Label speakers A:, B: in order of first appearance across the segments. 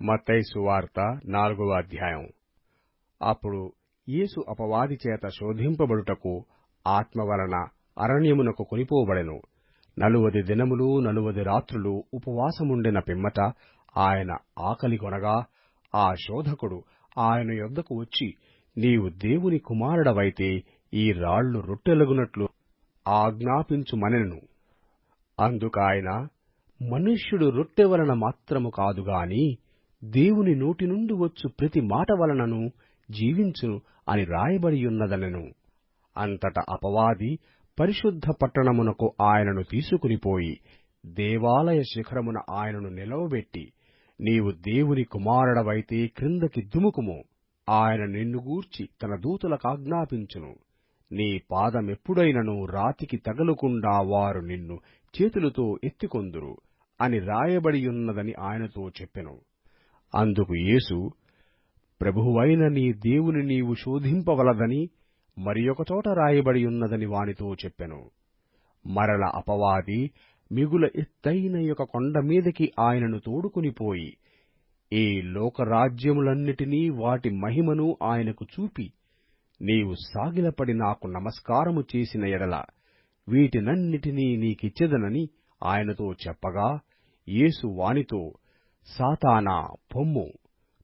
A: మత్తయి సువార్త నాలుగవ అధ్యాయం. అప్పుడు యేసు అపవాది చేత శోధింపబడుటకు ఆత్మ వలన అరణ్యమునకు కొనిపోబడెను. నలువది దినములు నలువది రాత్రులు ఉపవాసముండిన పిమ్మట ఆయన ఆకలి కొనగా ఆ శోధకుడు ఆయన యొద్దకు వచ్చి నీవు దేవుని కుమారుడవైతే ఈ రాళ్ళు రొట్టెలగునట్లు ఆజ్ఞాపించుమనెను. అందుకాయన మనుష్యుడు రొట్టె వలన మాత్రము కాదుగాని దేవుని నోటి నుండి వచ్చు ప్రతి మాట వలనను జీవించును అని రాయబడియున్నదనెను. అంతట అపవాది పరిశుద్ధ పట్టణమునకు ఆయనను తీసుకునిపోయి దేవాలయ శిఖరమున ఆయనను నిలవబెట్టి నీవు దేవుని కుమారుడవైతే క్రిందకి దుముకుము. ఆయన నిన్ను గూర్చి తన దూతలకాజ్ఞాపించును నీ పాదమెప్పుడైనను రాతికి తగలకుండా వారు నిన్ను చేతులతో ఎత్తికొందురు అని రాయబడియున్నదని ఆయనతో చెప్పెను. అందుకు యేసు ప్రభువైన నీ దేవుని నీవు శోధింపవలదని మరి చోట రాయబడియున్నదని వానితో చెప్పెను. మరల అపవాది మిగుల ఎత్తైన యొక్క కొండ మీదకి ఆయనను తోడుకునిపోయి ఈ లోకరాజ్యములన్నిటినీ వాటి మహిమను ఆయనకు చూపి నీవు సాగిలపడి నాకు నమస్కారము చేసిన ఎడల వీటినన్నిటినీ నీకిచ్చెదనని ఆయనతో చెప్పగా యేసు వానితో సాతానా పొమ్ము.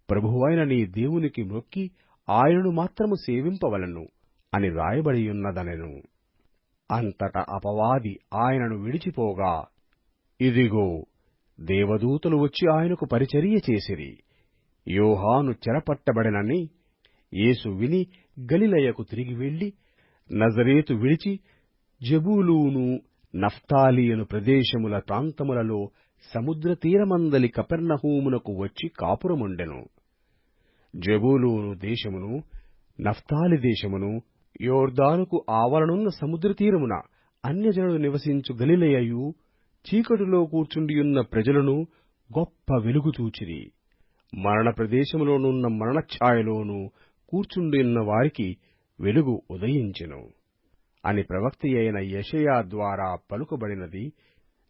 A: ప్రభువైన నీ దేవునికి మొక్కి ఆయనను మాత్రము సేవింపవలను అని రాయబడియున్నదనెను. అంతట అపవాది ఆయనను విడిచిపోగా ఇదిగో దేవదూతలు వచ్చి ఆయనకు పరిచర్య చేసిరి. యోహాను చెరపట్టబడినని యేసు విని గలిలయకు తిరిగి వెళ్ళి నజరేతు విడిచి జబూలూను నఫ్తాలియను ప్రదేశముల ప్రాంతములలో సముద్ర తీరమందలి కపెర్ణహూమునకు వచ్చి కాపురముండెను. జబూలూను దేశమును నఫ్తాలి దేశమును యోర్దానుకు ఆవలనున్న సముద్ర తీరమున అన్యజనులు నివసించు గలిలయయు చీకటిలో కూర్చుండియున్న ప్రజలను గొప్ప వెలుగుతూచిరి మరణ ప్రదేశములోనున్న మరణఛాయలోనూ కూర్చుండియున్న వారికి వెలుగు ఉదయించెను. అని ప్రవక్తి అయిన యెషయా ద్వారా పలుకబడినది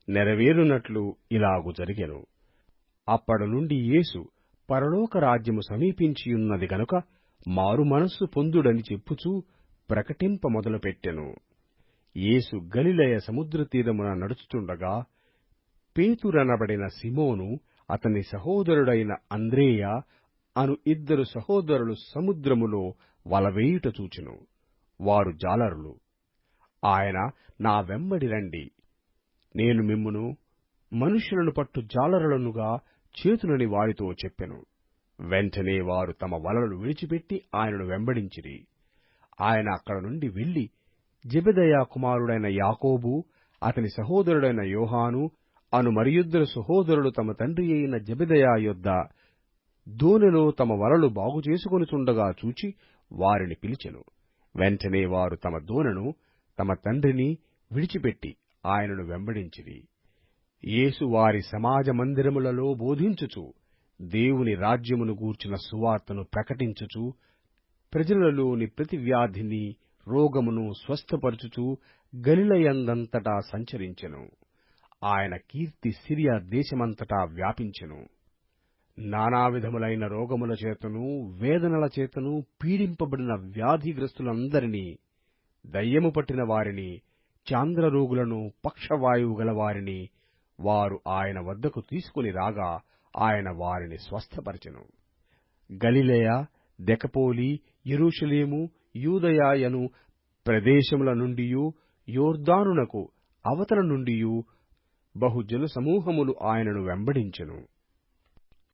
A: నెరవేరునట్లు ఇలాగు జరిగెను. అప్పటి నుండి యేసు పరలోక రాజ్యము సమీపించియున్నది గనుక మారు మనస్సు పొందుడని చెప్పుచూ ప్రకటింప మొదలుపెట్టెను. యేసు గలిలయ సముద్ర తీరమున పేతురనబడిన సిమోను అతని సహోదరుడైన అంద్రేయ అను ఇద్దరు సహోదరులు సముద్రములో వలవేయుట చూచెను. వారు జాలరులు. ఆయన నా వెంబడి రండి నేను మిమ్మును మనుష్యులను పట్టు జాలరులనుగా చేతునని వారితో చెప్పెను. వెంటనే వారు తమ వలలను విడిచిపెట్టి ఆయనను వెంబడించిరి. ఆయన అక్కడ నుండి వెళ్ళి జబెదయా కుమారుడైన యాకోబు అతని సహోదరుడైన యోహాను అను మరియిద్దరు సహోదరులు తమ తండ్రి అయిన జబెదయా యొద్ద దోనెలో తమ వలలు బాగు చేసుకొనుచుండగా చూచి వారిని పిలిచెను. వెంటనే వారు తమ దోనెను తమ తండ్రిని విడిచిపెట్టి ఆయనను వెంబడించిరి. యేసు వారి సమాజ మందిరములలో బోధించుచు దేవుని రాజ్యమును గూర్చిన సువార్తను ప్రకటించుచు ప్రజలలోని ప్రతి వ్యాధిని రోగమును స్వస్థపరచుచు గలిలయందంతటా సంచరించెను. ఆయన కీర్తి సిరియా దేశమంతటా వ్యాపించెను. నానావిధములైన రోగముల చేతను వేదనల చేతను పీడింపబడిన వ్యాధిగ్రస్తులందరినీ దయ్యము పట్టిన వారిని చాంద్రరోగులను పక్షవాయువు గలవారిని వారు ఆయన వద్దకు తీసుకుని రాగా ఆయన వారిని స్వస్థపరచెను. గలిలయ దెకపోలి ఎరుషలేము యూదయాయను ప్రదేశముల నుండియు యోర్దానునకు అవతల నుండియు బహుజన సమూహములు ఆయనను వెంబడించెను.